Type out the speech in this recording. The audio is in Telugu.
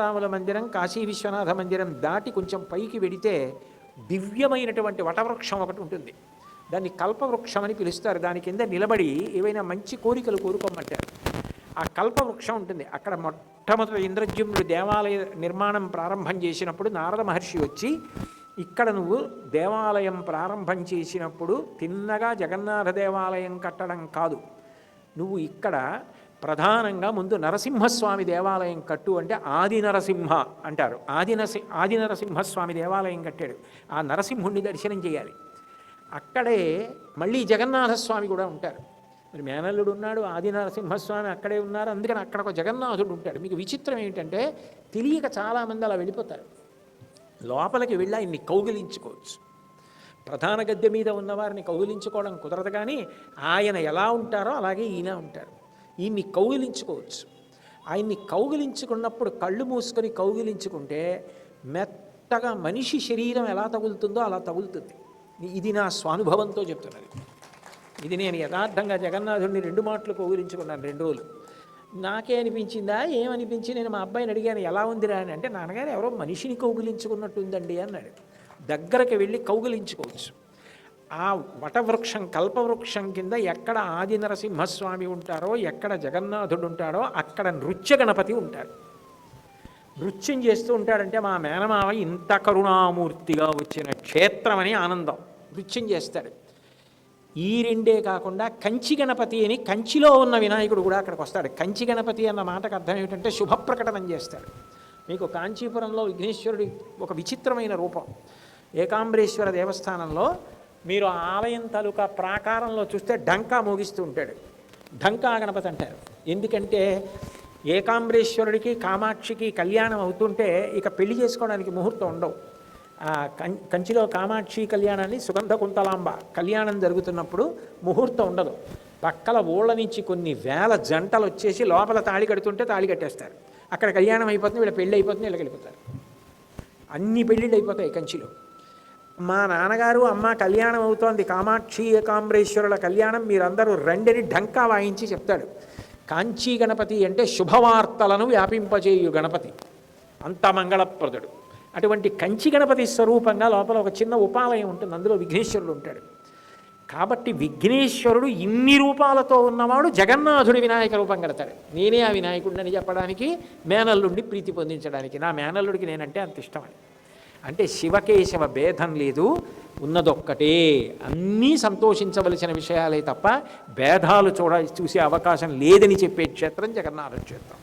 రాముల మందిరం కాశీ విశ్వనాథ మందిరం దాటి కొంచెం పైకి వెడితే దివ్యమైనటువంటి వటవృక్షం ఒకటి ఉంటుంది. దాన్ని కల్పవృక్షం అని పిలుస్తారు. దాని కింద నిలబడి ఏవైనా మంచి కోరికలు కోరుకోమంటారు. ఆ కల్పవృక్షం ఉంటుంది. అక్కడ మొట్టమొదటి ఇంద్రజ్యుమ్నుడు దేవాలయ నిర్మాణం ప్రారంభం చేసినప్పుడు నారద మహర్షి వచ్చి ఇక్కడ నువ్వు దేవాలయం ప్రారంభం చేసినప్పుడు తిన్నగా జగన్నాథ దేవాలయం కట్టడం కాదు. నువ్వు ఇక్కడ ప్రధానంగా ముందు నరసింహస్వామి దేవాలయం కట్టు అంటే ఆది నరసింహ అంటారు. ఆది నరసి ఆది నరసింహస్వామి దేవాలయం కట్టాడు. ఆ నరసింహుణ్ణి దర్శనం చేయాలి. అక్కడే మళ్ళీ జగన్నాథస్వామి కూడా ఉంటారు. మరి మేనల్లుడు ఉన్నాడు ఆది నరసింహస్వామి అక్కడే ఉన్నారు అందుకని అక్కడ ఒక జగన్నాథుడు ఉంటాడు. మీకు విచిత్రం ఏంటంటే తెలియక చాలామంది అలా వెళ్ళిపోతారు. లోపలికి వెళ్ళి ఆయన్ని కౌగిలించుకోవచ్చు. ప్రధాన గద్దె మీద ఉన్నవారిని కౌగిలించుకోవడం కుదరదు కానీ ఆయన ఎలా ఉంటారో అలాగే ఈయన ఉంటారు. ఈయన్ని కౌగిలించుకోవచ్చు. ఆయన్ని కౌగిలించుకున్నప్పుడు కళ్ళు మూసుకొని కౌగిలించుకుంటే మెత్తగా మనిషి శరీరం ఎలా తగులుతుందో అలా తగులుతుంది. ఇది నా స్వానుభవంతో చెప్తున్నది. ఇది నేను యథార్థంగా జగన్నాథుడిని రెండు మాటలు కౌగిలించుకున్నాను రెండు రోజులు. నాకే అనిపించిందా? ఏమనిపించి నేను మా అబ్బాయిని అడిగాను ఎలా ఉందిరా? అని అంటే నాన్నగారు ఎవరో మనిషిని కౌగిలించుకున్నట్టుందండి అన్నాడు. దగ్గరకు వెళ్ళి కౌగిలించుకోవచ్చు. ఆ వటవృక్షం కల్పవృక్షం కింద ఎక్కడ ఆది నరసింహస్వామి ఉంటారో ఎక్కడ జగన్నాథుడు ఉంటాడో అక్కడ నృత్య గణపతి ఉంటాడు. నృత్యం చేస్తూ ఉంటాడంటే మా మేనమావ ఇంత కరుణామూర్తిగా వచ్చిన క్షేత్రం అని ఆనందం. నృత్యం చేస్తాడు. ఈ రెండే కాకుండా కంచి గణపతి అని కంచిలో ఉన్న వినాయకుడు కూడా అక్కడికి వస్తాడు. కంచి గణపతి అన్న మాటకు అర్థం ఏమిటంటే శుభప్రకటనం చేస్తాడు. మీకు కాంచీపురంలో విఘ్నేశ్వరుడి ఒక విచిత్రమైన రూపం. ఏకాంబరేశ్వర దేవస్థానంలో మీరు ఆలయం తాలూకా ప్రాకారంలో చూస్తే డంకా మోగిస్తూ ఉంటాడు. డంకా గణపతి అంటారు. ఎందుకంటే ఏకాంబరేశ్వరుడికి కామాక్షికి కళ్యాణం అవుతుంటే ఇక పెళ్ళి చేసుకోవడానికి ముహూర్తం ఉండవు. కం కంచిలో కామాక్షి కళ్యాణాన్ని సుగంధ కుంతలాంబ కళ్యాణం జరుగుతున్నప్పుడు ముహూర్తం ఉండదు. పక్కల ఊళ్ళ నుంచి కొన్ని వేల జంటలు వచ్చేసి లోపల తాళి కడుతుంటే తాళి కట్టేస్తారు. అక్కడ కళ్యాణం అయిపోతుంది వీళ్ళ పెళ్ళి అయిపోతుంది వీళ్ళకి వెళ్ళిపోతారు. అన్ని పెళ్ళిళ్ళు అయిపోతాయి కంచిలో. మా నాన్నగారు అమ్మ కళ్యాణం అవుతోంది. కామాక్షి ఏకాంబరేశ్వరుల కళ్యాణం మీరందరూ రెండని ఢంకా వాయించి చెప్తాడు. కాంచీ గణపతి అంటే శుభవార్తలను వ్యాపింపజేయు గణపతి. అంత మంగళప్రదుడు. అటువంటి కంచి గణపతి స్వరూపంగా లోపల ఒక చిన్న ఉపాలయం ఉంటుంది. అందులో విఘ్నేశ్వరుడు ఉంటాడు. కాబట్టి విఘ్నేశ్వరుడు ఇన్ని రూపాలతో ఉన్నవాడు జగన్నాథుడి వినాయక రూపం కడతాడు. నేనే ఆ వినాయకుడిని చెప్పడానికి మేనల్లుడిని ప్రీతి పొందించడానికి. నా మేనల్లుడికి నేనంటే అంత ఇష్టమని అంటే శివకేశవ భేదం లేదు ఉన్నదొక్కటే. అన్నీ సంతోషించవలసిన విషయాలే తప్ప భేదాలు చూడ చూసే అవకాశం లేదని చెప్పే క్షేత్రం జగన్నాథ క్షేత్రం.